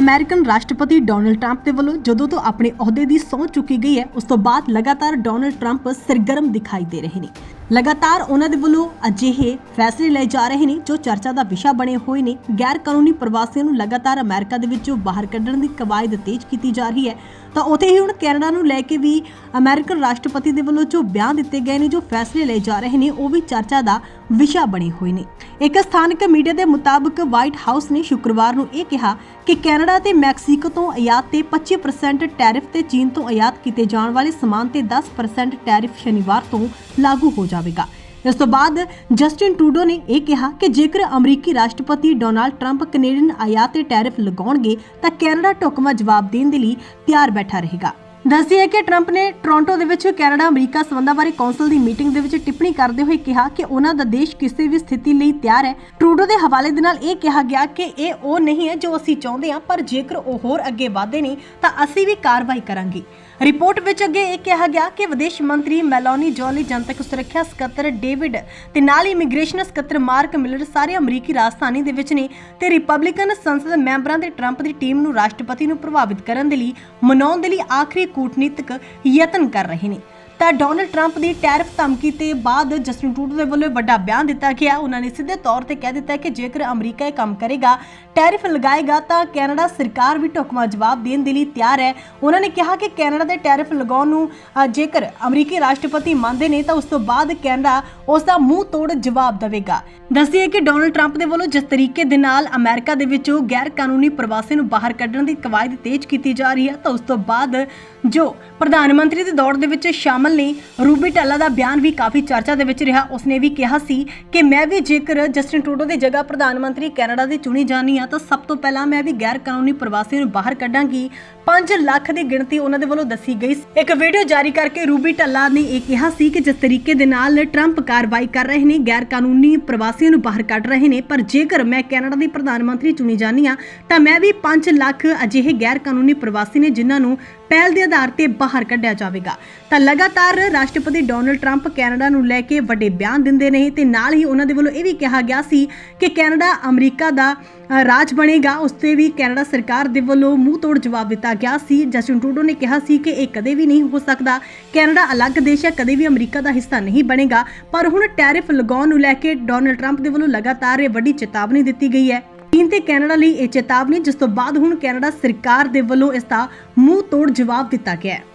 American ਰਾਸ਼ਟਰਪਤੀ Donald Trump ਦੇ ਵੱਲੋਂ ਜਦੋਂ ਤੋਂ ਆਪਣੇ ਅਹੁਦੇ ਦੀ ਸਹੁੰ ਚੁੱਕੀ ਗਈ ਹੈ, ਉਸ ਤੋਂ ਬਾਅਦ ਲਗਾਤਾਰ ਡੋਨਲਡ ਟਰੰਪ ਸਰਗਰਮ ਦਿਖਾਈ ਦੇ ਰਹੇ ਨੇ। ਲਗਾਤਾਰ ਉਹਨਾਂ ਦੇ ਵੱਲੋਂ ਅਜਿਹੇ ਫੈਸਲੇ ਲਏ ਜਾ ਰਹੇ ਨੇ ਜੋ ਚਰਚਾ ਦਾ ਵਿਸ਼ਾ ਬਣੇ ਹੋਏ ਨੇ। ਗੈਰ ਕਾਨੂੰਨੀ ਪ੍ਰਵਾਸੀਆਂ ਨੂੰ ਲਗਾਤਾਰ ਅਮਰੀਕਾ ਦੇ ਵਿੱਚੋਂ ਬਾਹਰ ਕੱਢਣ ਦੀ ਕਵਾਇਦ ਤੇਜ਼ ਕੀਤੀ ਜਾ ਰਹੀ ਹੈ। ਤਾਂ ਉਥੇ ਹੀ ਹੁਣ ਕੈਨੇਡਾ ਨੂੰ ਲੈ ਕੇ ਵੀ ਅਮਰੀਕਨ ਰਾਸ਼ਟਰਪਤੀ ਦੇ ਵੱਲੋਂ ਜੋ ਬਿਆਨ ਦਿੱਤੇ ਗਏ ਨੇ, ਜੋ ਫੈਸਲੇ ਲਏ ਜਾ ਰਹੇ ਨੇ, ਉਹ ਵੀ ਚਰਚਾ ਦਾ ਵਿਸ਼ਾ ਬਣੇ ਹੋਏ ਨੇ। ਇੱਕ ਸਥਾਨਕ ਮੀਡੀਆ ਦੇ ਮੁਤਾਬਕ ਵਾਈਟ ਹਾਊਸ ਨੇ ਸ਼ੁੱਕਰਵਾਰ ਨੂੰ ਇਹ ਕਿਹਾ ਕਿ ਕੈਨੇਡਾ ਤੇ ਮੈਕਸੀਕੋ ਤੋਂ ਆਯਾਤ ਤੇ 25% ਟੈਰਿਫ ਤੇ ਚੀਨ ਤੋਂ ਆਯਾਤ ਕੀਤੇ ਜਾਣ ਵਾਲੇ ਸਮਾਨ ਤੇ 10% ਟੈਰਿਫ ਸ਼ਨੀਵਾਰ ਤੋਂ ਲਾਗੂ ਹੋ ਜਾਵੇਗਾ। ਇਸ ਤੋਂ ਬਾਅਦ ਜਸਟਿਨ ਟਰੂਡੋ ਨੇ ਇਹ ਕਿਹਾ ਕਿ ਜੇਕਰ ਅਮਰੀਕੀ ਰਾਸ਼ਟਰਪਤੀ ਡੋਨਾਲਡ ਟਰੰਪ ਕੈਨੇਡੀਅਨ ਆਯਾਤ ਤੇ ਟੈਰਿਫ ਲਗਾਉਣਗੇ ਤਾਂ ਕੈਨੇਡਾ ਢੁਕਵਾਂ ਜਵਾਬ ਦੇਣ ਦੇ ਲਈ ਤਿਆਰ ਬੈਠਾ ਰਹੇਗਾ। ਦੱਸਦੀ ਹੈ ਕਿ ਟਰੰਪ ਨੇ ਟੋਰਾਂਟੋ ਦੇ ਵਿੱਚ ਕੈਨੇਡਾ, ਅਮਰੀਕਾ ਸੰਬੰਧਾਂ ਬਾਰੇ ਕੌਂਸਲ ਦੀ ਮੀਟਿੰਗ ਦੇ ਵਿੱਚ ਟਿੱਪਣੀ ਕਰਦੇ ਹੋਏ ਕਿਹਾ ਕਿ ਉਹਨਾਂ ਦਾ ਦੇਸ਼ ਕਿਸੇ ਵੀ ਸਥਿਤੀ ਲਈ ਤਿਆਰ ਹੈ। ਟਰੂਡੋ ਦੇ ਹਵਾਲੇ ਦੇ ਨਾਲ ਇਹ ਕਿਹਾ ਗਿਆ ਕਿ ਇਹ ਉਹ ਨਹੀਂ ਹੈ ਜੋ ਅਸੀਂ ਚਾਹੁੰਦੇ ਹਾਂ, ਪਰ ਜੇਕਰ ਉਹ ਹੋਰ ਅੱਗੇ ਵਧਦੇ ਨੇ, ਤਾਂ ਅਸੀਂ ਵੀ ਕਾਰਵਾਈ ਕਰਾਂਗੇ। ਰਿਪੋਰਟ ਵਿੱਚ ਅੱਗੇ ਇਹ ਕਿਹਾ ਗਿਆ ਕਿ ਵਿਦੇਸ਼ ਮੰਤਰੀ ਮੈਲੋਨੀ ਜੋਲੀ ਜਨਤਕ ਸੁਰੱਖਿਆ ਸਕੱਤਰ ਡੇਵਿਡ ਤੇ ਨਾਲ ਹੀ ਇਮੀਗ੍ਰੇਸ਼ਨ ਸਕੱਤਰ ਮਾਰਕ ਮਿਲਰ ਸਾਰੇ ਅਮਰੀਕੀ ਰਾਜਧਾਨੀ ਦੇ ਵਿੱਚ ਨੇ ਤੇ ਰਿਪਬਲਿਕਨ ਸੰਸਦ ਮੈਂਬਰਾਂ ਦੇ ਟਰੰਪ ਦੀ ਟੀਮ ਨੂੰ ਰਾਸ਼ਟਰਪਤੀ ਨੂੰ ਪ੍ਰਭਾਵਿਤ ਕਰਨ ਦੇ ਲਈ, ਮਨਾਉਣ ਦੇ ਲਈ ਆਖਰੀ ਕੂਟਨੀਤਿਕ ਯਤਨ ਕਰ ਰਹੇ ਨੇ। ਤਾਂ ਡੋਨਲਡ ਟਰੰਪ ਦੀ ਟੈਰਿਫ ਧਮਕੀ ਤੇ ਬਾਅਦ ਜਸਟਿਨ ਟਰੂਡੋ ਦੇ ਵੱਲੋਂ ਵੱਡਾ ਬਿਆਨ ਦਿੱਤਾ ਗਿਆ। ਉਹਨਾਂ ਨੇ ਸਿੱਧੇ ਤੌਰ ਤੇ ਕਹਿ ਦਿੱਤਾ ਕਿ ਜੇਕਰ ਅਮਰੀਕਾ ਇਹ ਕੰਮ ਕਰੇਗਾ, ਟੈਰਿਫ ਲਗਾਏਗਾ, ਤਾਂ ਕੈਨੇਡਾ ਸਰਕਾਰ ਵੀ ਢੁਕਵਾਂ ਜਵਾਬ ਦੇਣ ਦੇ ਲਈ ਤਿਆਰ ਹੈ। ਉਹਨਾਂ ਨੇ ਕਿਹਾ ਕਿ ਕੈਨੇਡਾ ਦੇ ਟੈਰਿਫ ਲਗਾਉਣ ਨੂੰ ਜੇਕਰ ਅਮਰੀਕੀ ਰਾਸ਼ਟਰਪਤੀ ਮੰਨਦੇ ਨੇ, ਤਾਂ ਉਸ ਤੋਂ ਬਾਅਦ ਕੈਨੇਡਾ ਉਸ ਦਾ ਮੂੰਹ ਤੋੜ ਜਵਾਬ ਦੇਵੇਗਾ। ਦੱਸਦੀ ਹੈ ਕਿ ਡੋਨਲਡ ਟਰੰਪ ਦੇ ਵੱਲੋਂ ਜਿਸ ਤਰੀਕੇ ਦੇ ਨਾਲ ਅਮਰੀਕਾ ਦੇ ਵਿੱਚੋਂ ਗੈਰ ਕਾਨੂੰਨੀ ਪ੍ਰਵਾਸੀ ਨੂੰ ਬਾਹਰ ਕੱਢਣ ਦੀ ਕਵਾਇਦ ਤੇਜ਼ ਕੀਤੀ ਜਾ ਰਹੀ ਹੈ, ਤਾਂ ਉਸ ਤੋਂ ਬਾਅਦ ਜੋ ਪ੍ਰਧਾਨ ਮੰਤਰੀ ਦੇ ਦੌੜ ਦੇ ਵਿੱਚ ਸ਼ਾਮਲ ਨੇ ਰੂਬੀ ਟੱਲਾ ਦਾ ਬਿਆਨ ਵੀ ਕਾਫੀ ਚਰਚਾ ਦੇ ਵਿੱਚ ਰਿਹਾ। ਉਸਨੇ ਵੀ ਕਿਹਾ ਸੀ ਕਿ ਮੈਂ ਵੀ ਜੇਕਰ ਜਸਟਿਨ ਟਰੂਡੋ ਦੀ ਜਗ੍ਹਾ ਪ੍ਰਧਾਨ ਮੰਤਰੀ ਕੈਨੇਡਾ ਦੀ ਚੁਣੀ ਜਾਣੀ ਆ ਤਾਂ ਸਭ ਤੋਂ ਪਹਿਲਾਂ ਮੈਂ ਵੀ ਗੈਰ ਕਾਨੂੰਨੀ ਪ੍ਰਵਾਸੀਆਂ ਨੂੰ ਬਾਹਰ ਕੱਢਾਂਗੀ। 5 ਲੱਖ ਦੀ ਗਿਣਤੀ ਉਹਨਾਂ ਦੇ ਵੱਲੋਂ ਦੱਸੀ ਗਈ ਇੱਕ ਵੀਡੀਓ ਜਾਰੀ ਕਰਕੇ ਰੂਬੀ ਟੱਲਾ ਨੇ ਇਹ ਕਿਹਾ ਸੀ ਕਿ ਜਿਸ ਤਰੀਕੇ ਦੇ ਨਾਲ ਟਰੰਪ ਕਾਰਵਾਈ ਕਰ ਰਹੇ ਨੇ ਗੈਰ ਕਾਨੂੰਨੀ ਪ੍ਰਵਾਸੀਆਂ ਨੂੰ ਬਾਹਰ ਕੱਢ ਰਹੇ ਨੇ, ਪਰ ਜੇਕਰ ਮੈਂ ਕੈਨੇਡਾ ਦੀ ਪ੍ਰਧਾਨ ਮੰਤਰੀ ਚੁਣੀ ਜਾਣੀ ਆ ਤਾਂ ਮੈਂ ਵੀ 5 ਲੱਖ ਅਜਿਹੇ ਗੈਰ ਕਾਨੂੰਨੀ ਪ੍ਰਵਾਸੀ ਨੇ ਜਿਨ੍ਹਾਂ ਨੂੰ ਪਹਿਲ ਦੇ ਆਧਾਰ ਤੇ ਬਾਹਰ ਕੱਢਿਆ ਜਾਵੇਗਾ। ਤਾਂ ਲਗਾਤਾਰ ਰਾਸ਼ਟਰਪਤੀ ਡੋਨਲਡ ਟਰੰਪ ਕੈਨੇਡਾ ਨੂੰ ਲੈ ਕੇ ਵੱਡੇ ਬਿਆਨ ਦਿੰਦੇ ਨੇ ਤੇ ਨਾਲ ਹੀ ਉਹਨਾਂ ਦੇ ਵੱਲੋਂ ਇਹ ਵੀ ਕਿਹਾ ਗਿਆ ਸੀ ਕਿ ਕੈਨੇਡਾ ਅਮਰੀਕਾ ਦਾ ਰਾਜ ਬਣੇਗਾ। ਉਸ ਤੇ ਵੀ ਕੈਨੇਡਾ ਸਰਕਾਰ ਦੇ ਵੱਲੋਂ ਮੂੰਹ ਤੋੜ ਜਵਾਬ ਦਿੱਤਾ ਗਿਆ ਸੀ। ਜਸਟਿਨ ਟਰੂਡੋ ਨੇ ਕਿਹਾ ਸੀ ਕਿ ਇਹ ਕਦੇ ਵੀ ਨਹੀਂ ਹੋ ਸਕਦਾ। ਕੈਨੇਡਾ ਅਲੱਗ ਦੇਸ਼ ਹੈ, ਕਦੇ ਵੀ ਅਮਰੀਕਾ ਦਾ ਹਿੱਸਾ ਨਹੀਂ ਬਣੇਗਾ। ਪਰ ਹੁਣ ਟੈਰਿਫ ਲਗਾਉਣ ਨੂੰ ਲੈ ਕੇ ਡੋਨਲਡ ਟਰੰਪ ਦੇ ਵੱਲੋਂ ਲਗਾਤਾਰ ਇਹ ਵੱਡੀ ਚੇਤਾਵਨੀ ਦਿੱਤੀ ਗਈ ਹੈ। ਚੀਨ ਤੇ ਕੈਨੇਡਾ ਲਈ ਇਹ ਚੇਤਾਵਨੀ, ਜਿਸ ਤੋਂ ਬਾਅਦ ਹੁਣ ਕੈਨੇਡਾ ਸਰਕਾਰ ਦੇ ਵੱਲੋਂ ਇਸ ਦਾ ਮੂੰਹ ਤੋੜ ਜਵਾਬ ਦਿੱਤਾ ਗਿਆ ਹੈ।